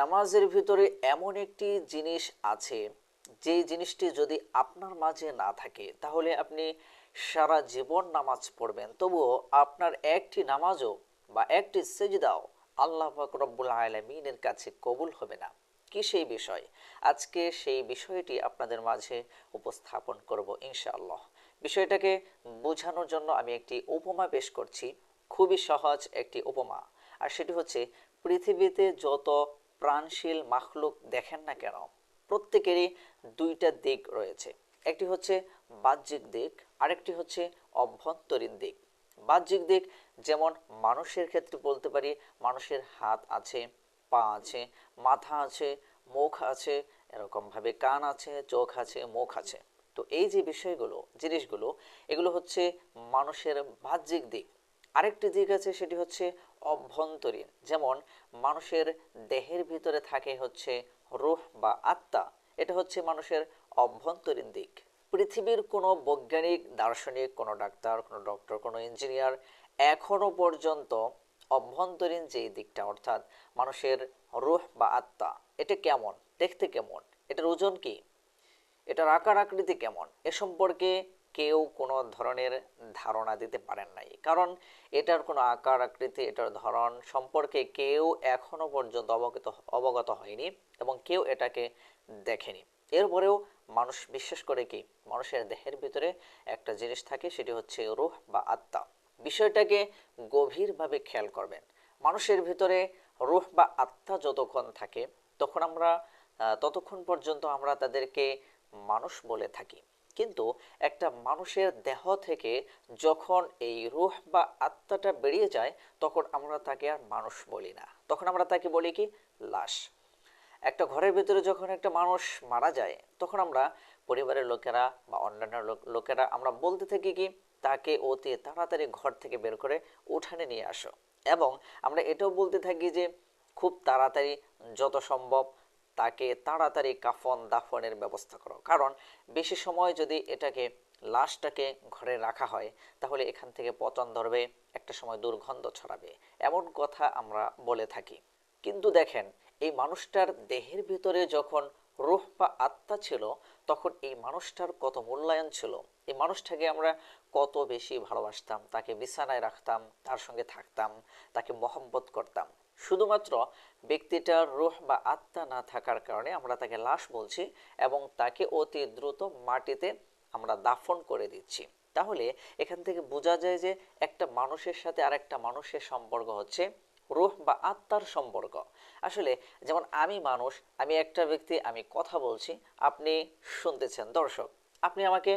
নামাজের ভিতরে এমন একটি জিনিস আছে, যে জিনিসটি যদি আপনার মাঝে না থাকে, তাহলে আপনি সারা জীবন নামাজ পড়বেন। তবুও আপনার একটি নামাজও বা একটি সেজদাও আল্লাহ রব্বুল আলমিনের কাছে কবুল হবে না। কি সেই বিষয়? আজকে সেই বিষয়টি আপনাদের মাঝে উপস্থাপন করব ইনশাআল্লাহ। বিষয়টাকে বোঝানোর জন্য আমি একটি উপমা পেশ করছি। খুবই সহজ একটি উপমা। আর সেটি হচ্ছে, পৃথিবীতে যত প্রাণশীল মাখলুক দেখেন না কেন? প্রত্যেকেরই দুইটা দিক রয়েছে। একটি হচ্ছে বাহ্যিক দিক, আরেকটি হচ্ছে অভ্যন্তরীণ দিক। বাহ্যিক দিক যেমন মানুষের ক্ষেত্রে বলতে পারি, মানুষের হাত আছে, পা আছে, মাথা আছে, মুখ আছে, এরকমভাবে কান আছে, চোখ আছে, মুখ আছে। তো এই যে বিষয়গুলো, জিনিসগুলো, এগুলো হচ্ছে মানুষের বাহ্যিক দিক। আরেকটি দিক আছে, সেটি হচ্ছে অভ্যন্তরীণ। যেমন, মানুষের দেহের ভিতরে থাকে হচ্ছে রুহ বা আত্মা। এটা হচ্ছে মানুষের অভ্যন্তরীণ দিক। পৃথিবীর কোনো বৈজ্ঞানিক, দার্শনিক, কোনো ডাক্তার, কোনো ডক্টর, কোনো ইঞ্জিনিয়ার এখনও পর্যন্ত অভ্যন্তরীণ যেই দিকটা, অর্থাৎ মানুষের রুহ বা আত্মা, এটা কেমন? দেখতে কেমন? এটার ওজন কি? এটার আকার আকৃতি কেমন? এ সম্পর্কে কেউ কোনো ধরনের ধারণা দিতে পারেন নাই। কারণ এটার কোনো আকার, আকৃতি, এটার ধরন সম্পর্কে কেউ এখনও পর্যন্ত অবগত অবগত হয়নি এবং কেউ এটাকে দেখেনি। এরপরেও মানুষ বিশ্বাস করে কি? মানুষের দেহের ভিতরে একটা জিনিস থাকে, সেটি হচ্ছে রুহ বা আত্মা। বিষয়টাকে গভীরভাবে খেয়াল করবেন। মানুষের ভিতরে রুহ বা আত্মা যতক্ষণ থাকে, তখন আমরা ততক্ষণ পর্যন্ত আমরা তাদেরকে মানুষ বলে থাকি। কিন্তু একটা মানুষের দেহ থেকে যখন এই রুহ বা আত্মাটা বেরিয়ে যায়, তখন আমরা তাকে আর মানুষ বলি না। তখন আমরা তাকে বলি কি? লাশ। একটা ঘরের ভিতরে যখন একটা মানুষ মারা যায়, তখন আমরা পরিবারের লোকেরা বা অন্যান্য লোকেরা আমরা বলতে থাকি কি? তাকে অতি তাড়াতাড়ি ঘর থেকে বের করে উঠানে নিয়ে আসো। এবং আমরা এটাও বলতে থাকি যে, খুব তাড়াতাড়ি যত সম্ভব তাকে তাড়াতাড়ি কাফন দাফনের ব্যবস্থা করো। কারণ বেশি সময় যদি এটাকে, লাশটাকে ঘরে রাখা হয়, তাহলে এখান থেকে পচন ধরবে, একটা সময় দুর্গন্ধ ছড়াবে। এমন কথা আমরা বলে থাকি। কিন্তু দেখেন, এই মানুষটার দেহের ভিতরে যখন রুহ বা আত্মা ছিল, তখন এই মানুষটার কত মূল্যায়ন ছিল। এই মানুষটাকে আমরা কত বেশি ভালোবাসতাম, তাকে বিছানায় রাখতাম, তার সঙ্গে থাকতাম, তাকে মহব্বত করতাম। শুধুমাত্র ব্যক্তিটার রুহ বা আত্মা না থাকার কারণে আমরা তাকে লাশ বলছি এবং তাকে অতি দ্রুত মাটিতে আমরা দাফন করে দিচ্ছি। তাহলে এখান থেকে বোঝা যায় যে একটা মানুষের সাথে আর একটা মানুষের সম্পর্ক হচ্ছে রুহ বা আত্মার সম্পর্ক। আসলে যেমন আমি মানুষ, আমি একটা ব্যক্তি, আমি কথা বলছি, আপনি শুনতেছেন, দর্শক। আপনি আমাকে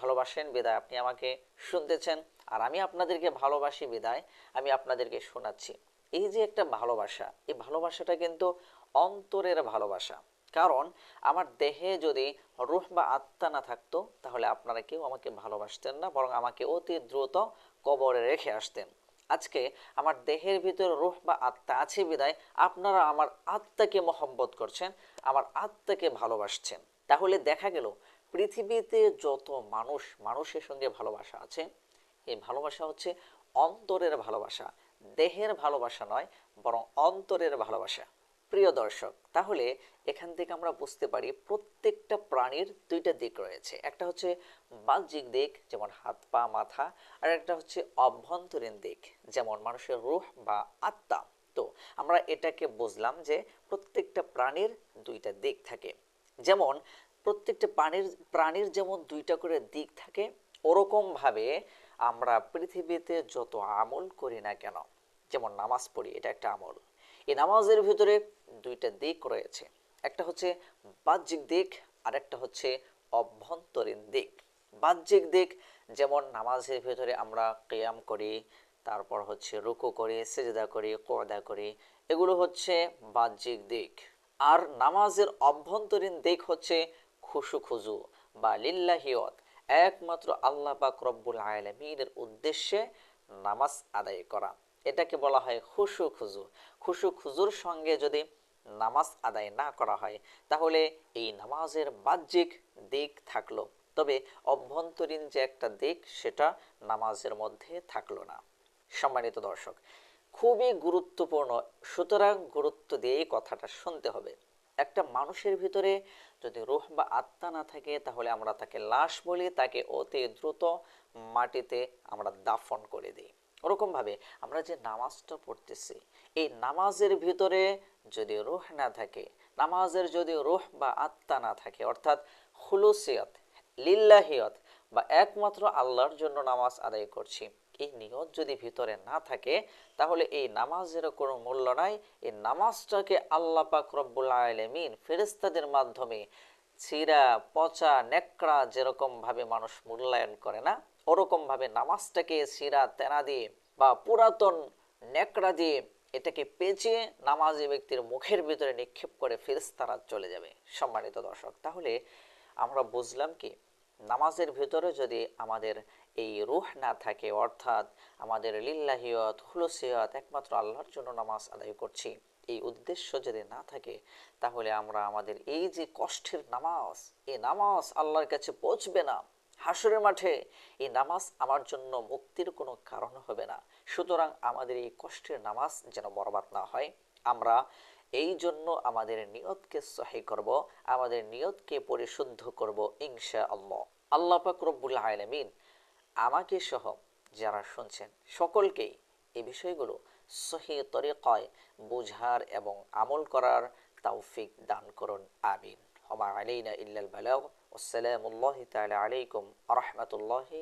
ভালোবাসেন বিদায়, আপনি আমাকে শুনতেছেন, আর আমি আপনাদেরকে ভালোবাসি বিদায়, আমি আপনাদেরকে শোনাচ্ছি। এই যে একটা ভালোবাসা, এই ভালোবাসাটা কিন্তু অন্তরের ভালোবাসা। কারণ আমার দেহে যদি রুহ বা আত্মা না থাকতো, তাহলে আপনারা কেউ আমাকে ভালোবাসতেন না, বরং আমাকে অতি দ্রুত কবরে রেখে আসতেন। আজকে আমার দেহের ভিতরে রুহ বা আত্মা আছে বিদায়, আপনারা আমার আত্মাকে মহব্বত করছেন, আমার আত্মাকে ভালোবাসছেন। তাহলে দেখা গেল পৃথিবীতে যত মানুষ মানুষের সঙ্গে ভালোবাসা আছে, এই ভালোবাসা হচ্ছে অন্তরের ভালোবাসা। দেহের ভালোবাসা নয়, বরং অন্তরের ভালোবাসা। প্রিয় দর্শক, তাহলে এখান থেকে আমরা বুঝতে পারি প্রত্যেকটা প্রাণীর দুইটা দিক রয়েছে। একটা হচ্ছে বাহ্যিক দিক, যেমন হাত, পা, মাথা, আর একটা হচ্ছে অভ্যন্তরীণ দিক, যেমন মানুষের রুহ বা আত্মা। তো আমরা এটাকে বুঝলাম যে প্রত্যেকটা প্রাণীর দুইটা দিক থাকে। যেমন প্রত্যেকটা প্রাণীর প্রাণীর যেমন দুইটা করে দিক থাকে, ওরকমভাবে আমরা পৃথিবীতে যত আমল করি না কেন, যেমন নামাজ পড়ি, এটা একটা আমল। এই নামাজের ভিতরে দুইটা দিক রয়েছে। একটা হচ্ছে বাহ্যিক দিক আর একটা হচ্ছে অভ্যন্তরীণ দিক। বাহ্যিক দিক যেমন নামাজের ভিতরে আমরা কিয়াম করি, তারপর হচ্ছে রুকু করি, সেজদা করি, কোদা করি, এগুলো হচ্ছে বাহ্যিক দিক। আর নামাজের অভ্যন্তরীণ দিক হচ্ছে খুশু খুজু, বা লিল্লাহিয়ত একমাত্র আল্লাহ পাক রব্বুল আলমিনের উদ্দেশ্যে নামাজ আদায় করা। এটাকে বলা হয় খুশু খুজু। খুশু খুজুর সঙ্গে যদি নামাজ আদায় না করা হয়, তাহলে এই নামাজের বাহ্যিক দিক থাকল। তবে অভ্যন্তরীণ যে একটা দিক, সেটা নামাজের মধ্যে থাকল না। সম্মানিত দর্শক, খুবই গুরুত্বপূর্ণ। সুতরাং গুরুত্ব দিয়েই কথাটা শুনতে হবে। একটা মানুষের ভিতরে যদি রুহ বা আত্মা না থাকে, তাহলে আমরা তাকে লাশ বলি, তাকে অতি দ্রুত মাটিতে আমরা দাফন করে দিই। ওরকমভাবে আমরা যে নামাজটা পড়তেছি, এই নামাজের ভিতরে যদি রোহ না থাকে, নামাজের যদি রোহ বা আত্মা না থাকে, অর্থাৎ হুলুসিয়ত লিল্লাহিয়ত বা একমাত্র আল্লাহর জন্য নামাজ আদায় করছি। এই নিয়ত যদি ভিতরে না থাকে, তাহলে এই নামাজের কোনো মূল্য নাই। এই নামাজটাকে আল্লাহ পাক রব্বুল আলমিন ফেরেস্তাদের মাধ্যমে ছিঁড়া, পচা নেকড়া যেরকম ভাবে মানুষ মূল্যায়ন করে না ওরকম ভাবে নামাজটাকে ছিঁড়া, তেনা দিয়ে বা পুরাতন নেকড়া দিয়ে এটাকে পেঁচিয়ে নামাজি ব্যক্তির মুখের ভিতরে নিক্ষেপ করে ফেরেস্তারা চলে যাবে। সম্মানিত দর্শক, তাহলে আমরা বুঝলাম কি নামাজের ভিতরে যদি আমাদের এই রুহ না থাকে, অর্থাৎ আমাদের লিল্লাহিয়ত, হুলসিয়ত, একমাত্র আল্লাহর জন্য নামাজ আদায় করছি, এই উদ্দেশ্য যদি না থাকে, তাহলে আমরা আমাদের এই যে কষ্টের নামাজ, এই নামাজ আল্লাহর কাছে পৌঁছবে না। হাসরের মাঠে এই নামাজ আমার জন্য মুক্তির কোনো কারণ হবে না। সুতরাং আমাদের এই কষ্টের নামাজ যেন বরবাদ না হয়। আমরা এই জন্য আমাদের নিয়তকে সহি করব, আমাদের নিয়তকে পরিশুদ্ধ করব ইনশা আল্লাহ আল্লাহ পাক রব্বুল আলমিন আমাকে সহ যারা শুনছেন, সকলকেই এই বিষয়গুলো সহি তরিকায় বোঝার এবং আমল করার তৌফিক দান করুন, আমিন। হমা আলাইনা ইল্লাল বালাগ আসসালামু আলাইকুম আ রহমতুল্লাহি